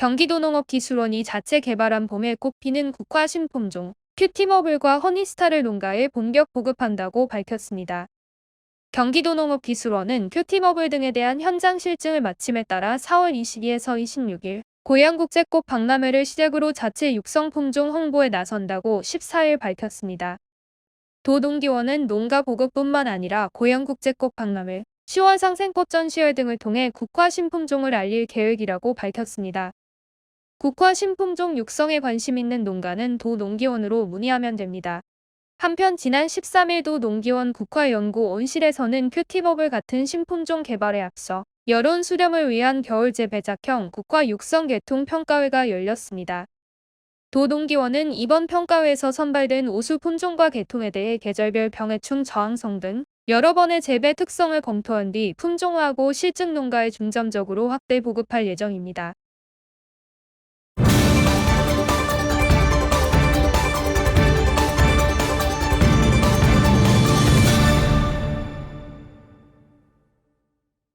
경기도 농업기술원이 자체 개발한 봄에 꽃피는 국화 신품종 큐티머블과 허니스타를 농가에 본격 보급한다고 밝혔습니다. 경기도 농업기술원은 큐티머블 등에 대한 현장 실증을 마침에 따라 4월 22에서 26일 고양국제꽃 박람회를 시작으로 자체 육성 품종 홍보에 나선다고 14일 밝혔습니다. 도농기원은 농가 보급뿐만 아니라 고양국제꽃 박람회, 10월 상생꽃 전시회 등을 통해 국화 신품종을 알릴 계획이라고 밝혔습니다. 국화 신품종 육성에 관심 있는 농가는 도 농기원으로 문의하면 됩니다. 한편 지난 13일 도 농기원 국화연구 온실에서는 큐티버블 같은 신품종 개발에 앞서 여론 수렴을 위한 겨울 재배작형 국화 육성 개통 평가회가 열렸습니다. 도농기원은 이번 평가회에서 선발된 우수 품종과 개통에 대해 계절별 병해충 저항성 등 여러 번의 재배 특성을 검토한 뒤 품종화하고 실증 농가에 중점적으로 확대 보급할 예정입니다.